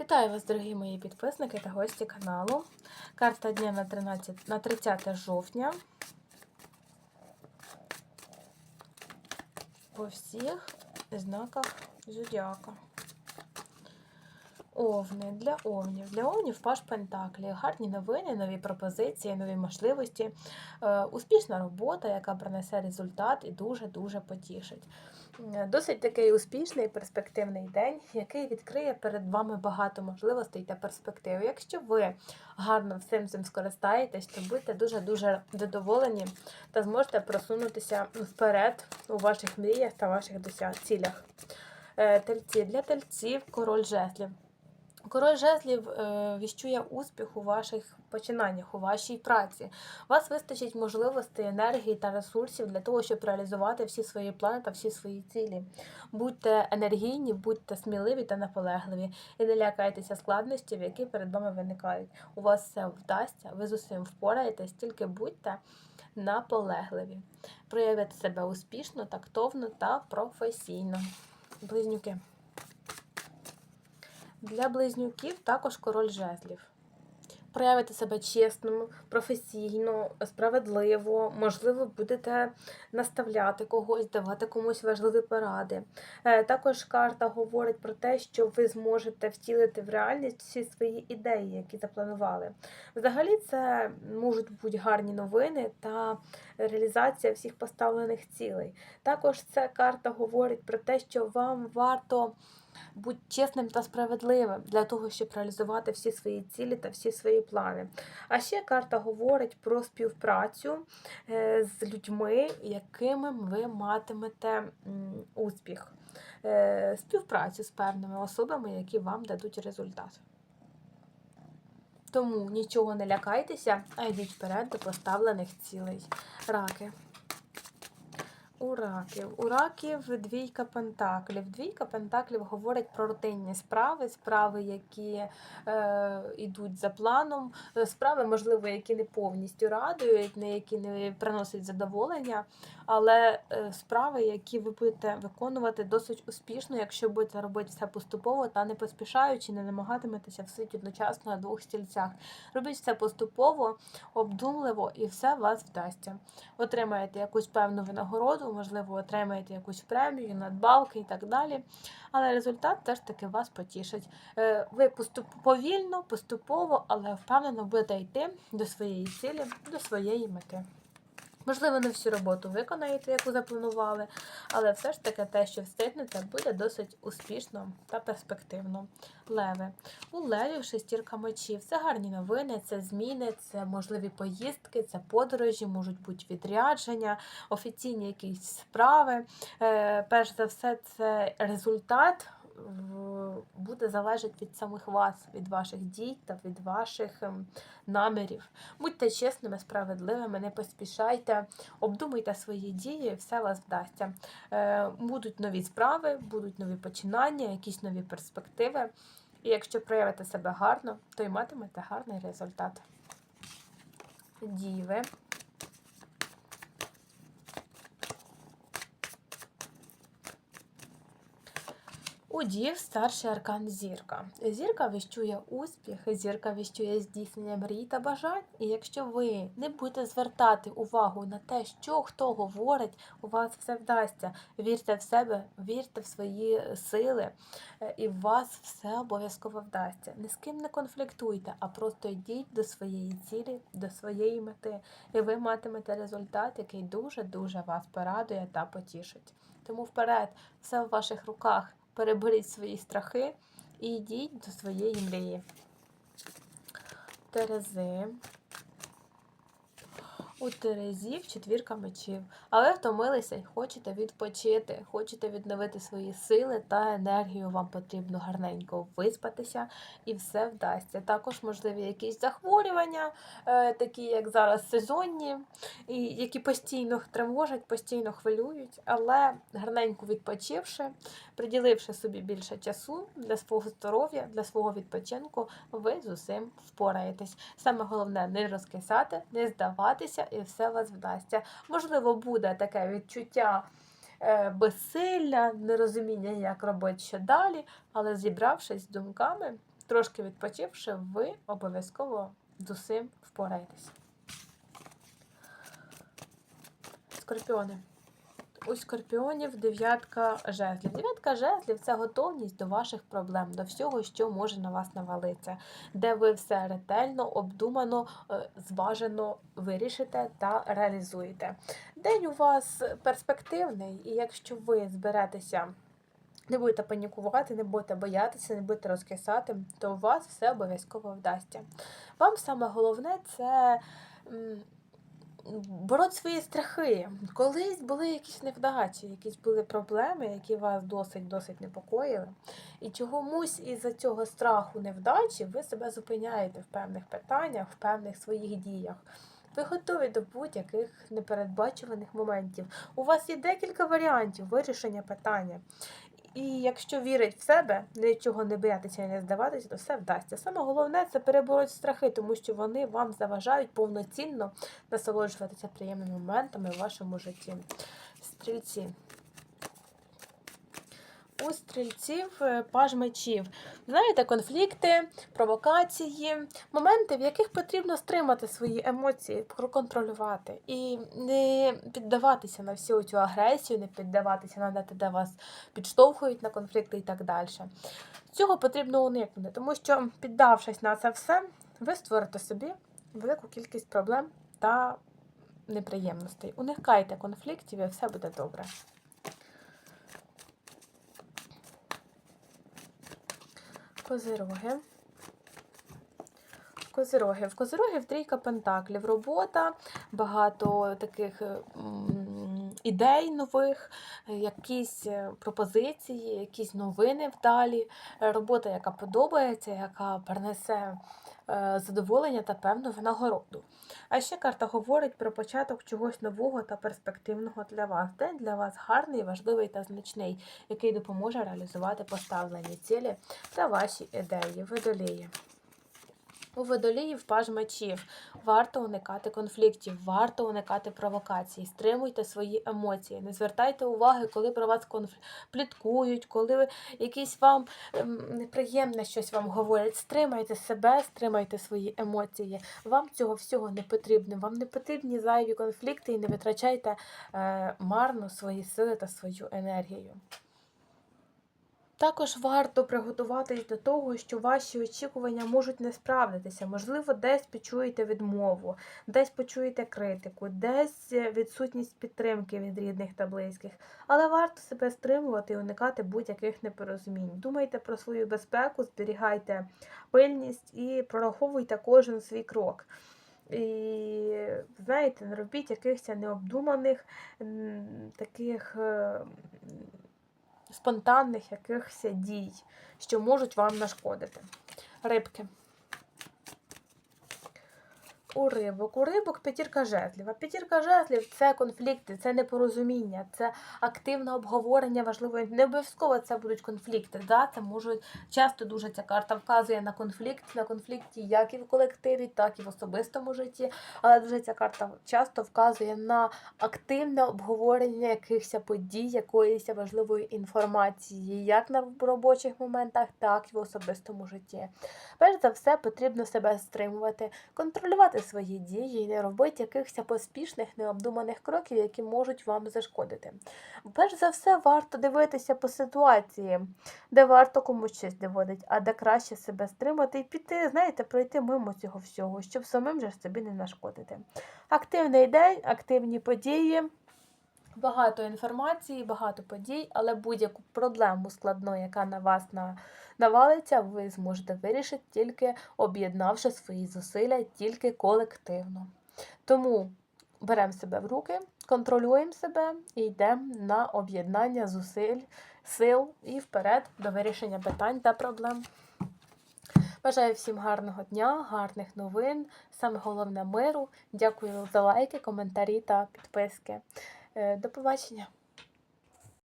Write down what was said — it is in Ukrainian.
Вітаю вас, дорогі мої підписники та гості каналу. Карта дня на 13, на 30 жовтня. По всіх знаках зодіака. Овни для овнів. Для овнів паш Пентаклі. Гарні новини, нові пропозиції, нові можливості, е, успішна робота, яка принесе результат і дуже-дуже потішить. Е, Досить такий успішний перспективний день, який відкриє перед вами багато можливостей та перспектив. Якщо ви гарно всім цим скористаєтесь, то будьте дуже-дуже задоволені та зможете просунутися вперед у ваших мріях та ваших цілях. Е, Тельці для тельців король жезлів. Король жезлів е, віщує успіх у ваших починаннях, у вашій праці. У вас вистачить можливостей, енергії та ресурсів для того, щоб реалізувати всі свої плани та всі свої цілі. Будьте енергійні, будьте сміливі та наполегливі і не лякайтеся складнощів, які перед вами виникають. У вас все вдасться, ви з усім впораєтесь, тільки будьте наполегливі. Проявите себе успішно, тактовно та професійно. Близнюки. Для близнюків також король жезлів. Проявите себе чесно, професійно, справедливо, можливо, будете наставляти когось, давати комусь важливі поради. Е, Також карта говорить про те, що ви зможете втілити в реальність всі свої ідеї, які запланували. Взагалі, це можуть бути гарні новини та реалізація всіх поставлених цілей. Також ця карта говорить про те, що вам варто бути чесним та справедливим для того, щоб реалізувати всі свої цілі та всі свої плани. А ще карта говорить про співпрацю е, з людьми, якими ви матимете успіх. Е, Співпрацю з певними особами, які вам дадуть результат. Тому нічого не лякайтеся, а йдіть вперед до поставлених цілей. Раки. У раків. У раків двійка пентаклів. Двійка пентаклів говорить про рутинні справи, справи, які е, йдуть за планом, е, справи, можливо, які не повністю радують, не які не приносять задоволення, але е, справи, які ви будете виконувати досить успішно, якщо будете робити все поступово та не поспішаючи, не намагатиметеся все одночасно на двох стільцях. Робіть все поступово, обдумливо, і все вас вдасться. Отримаєте якусь певну винагороду, можливо, отримаєте якусь премію, надбавки і так далі. Але результат теж таки вас потішить. Е, Ви поступ... повільно, поступово, але впевнено будете йти до своєї цілі, до своєї мети. Можливо, не всю роботу виконаєте, яку запланували, але все ж таки те, що встигнете, буде досить успішно та перспективно. Леви. У левів шестірка мечів. Це гарні новини, це зміни, це можливі поїздки, це подорожі, можуть бути відрядження, офіційні якісь справи. Е, Перш за все, це результат. Буде залежати від самих вас, від ваших дій та від ваших ем, намірів. Будьте чесними, справедливими, не поспішайте, обдумуйте свої дії, все вас вдасться. Е, Будуть нові справи, будуть нові починання, якісь нові перспективи. І якщо проявите себе гарно, то й матимете гарний результат. Діви. У дів старший аркан зірка. Зірка віщує успіх, зірка віщує здійснення мрій та бажань. І якщо ви не будете звертати увагу на те, що хто говорить, у вас все вдасться. Вірте в себе, вірте в свої сили, е, і у вас все обов'язково вдасться. Ні з ким не конфліктуйте, а просто йдіть до своєї цілі, до своєї мети, і ви матимете результат, який дуже-дуже вас порадує та потішить. Тому вперед, все в ваших руках. Переберіть свої страхи і йдіть до своєї мрії. Терези. У Терезів четвірка мечів. Але втомилися і хочете відпочити, хочете відновити свої сили та енергію. Вам потрібно гарненько виспатися і все вдасться. Також можливі якісь захворювання, е, такі як зараз сезонні, і які постійно тривожать, постійно хвилюють, але гарненько відпочивши, приділивши собі більше часу для свого здоров'я, для свого відпочинку, ви з усім впораєтесь. Саме головне не розкисати, не здаватися, і все вас вдасться. Можливо, буде таке відчуття е, безсилля, нерозуміння, як робити що далі, але зібравшись з думками, трошки відпочивши, ви обов'язково з усім впораєтесь. Скорпіони. У скорпіонів дев'ятка жезлів. Дев'ятка жезлів це готовність до ваших проблем, до всього, що може на вас навалитися, де ви все ретельно, обдумано, е, зважено вирішите та реалізуєте. День у вас перспективний, і якщо ви зберетеся, не будете панікувати, не будете боятися, не будете розкисати, то у вас все обов'язково вдасться. Вам саме головне це. Бороть свої страхи. Колись були якісь невдачі, якісь були проблеми, які вас досить-досить непокоїли. І чогомусь із-за цього страху невдачі ви себе зупиняєте в певних питаннях, в певних своїх діях. Ви готові до будь-яких непередбачуваних моментів. У вас є декілька варіантів вирішення питання. І якщо вірить в себе, нічого не боятися і не здаватися, то все вдасться. Саме головне це перебороти страхи, тому що вони вам заважають повноцінно насолоджуватися приємними моментами в вашому житті. Стрільці. У стрільців е, паж мечів. Знаєте, конфлікти, провокації, моменти, в яких потрібно стримати свої емоції, проконтролювати і не піддаватися на всю цю агресію, не піддаватися на те, де вас підштовхують на конфлікти і так далі. Цього потрібно уникнути, тому що, піддавшись на це все, ви створите собі велику кількість проблем та неприємностей. Уникайте конфліктів і все буде добре. Козироги. Козироги. В Козирогів трійка пентаклів. Робота, багато таких ідей нових, якісь е, пропозиції, якісь новини вдалі. Е, Робота, яка подобається, яка принесе е, задоволення та певну винагороду. А ще карта говорить про початок чогось нового та перспективного для вас. День для вас гарний, важливий та значний, який допоможе реалізувати поставлені цілі та ваші ідеї. Водолії. У водоліїв паж мечів. Варто уникати конфліктів, варто уникати провокацій, стримуйте свої емоції. Не звертайте уваги, коли про вас пліткують, коли якісь вам ем, неприємне щось вам говорять. Стримайте себе, стримайте свої емоції. Вам цього всього не потрібно. Вам не потрібні зайві конфлікти і не витрачайте е, марно свої сили та свою енергію. Також варто приготуватись до того, що ваші очікування можуть не справдитися. Можливо, десь почуєте відмову, десь почуєте критику, десь е, відсутність підтримки від рідних та близьких. Але варто себе стримувати і уникати будь-яких непорозумінь. Думайте про свою безпеку, зберігайте пильність і прораховуйте кожен свій крок. І знаєте, не робіть якихось необдуманих таких. Спонтанних якихось дій, що можуть вам нашкодити. Рибки. У рибок. У рибок п'ятірка жезлів. А п'ятірка жезлів це конфлікти, це непорозуміння, це активне обговорення важливої. Не обов'язково це будуть конфлікти. Да? Це можуть часто дуже ця карта вказує на конфлікт, на конфлікті як і в колективі, так і в особистому житті. Але дуже ця карта часто вказує на активне обговорення якихось подій, якоїсь важливої інформації, як на робочих моментах, так і в особистому житті. Перш за все, потрібно себе стримувати, контролювати свої дії і не робити якихось поспішних, необдуманих кроків, які можуть вам зашкодити. Перш за все, варто дивитися по ситуації, де варто комусь щось доводить, а де краще себе стримати і піти, знаєте, пройти мимо цього всього, щоб самим же собі не нашкодити. Активний день, активні події. Багато інформації, багато подій, але будь-яку проблему складну, яка на вас навалиться, ви зможете вирішити тільки об'єднавши свої зусилля, тільки колективно. Тому беремо себе в руки, контролюємо себе і йдемо на об'єднання зусиль, сил і вперед до вирішення питань та проблем. Бажаю всім гарного дня, гарних новин, саме головне миру. Дякую за лайки, коментарі та підписки. Е, До побачення!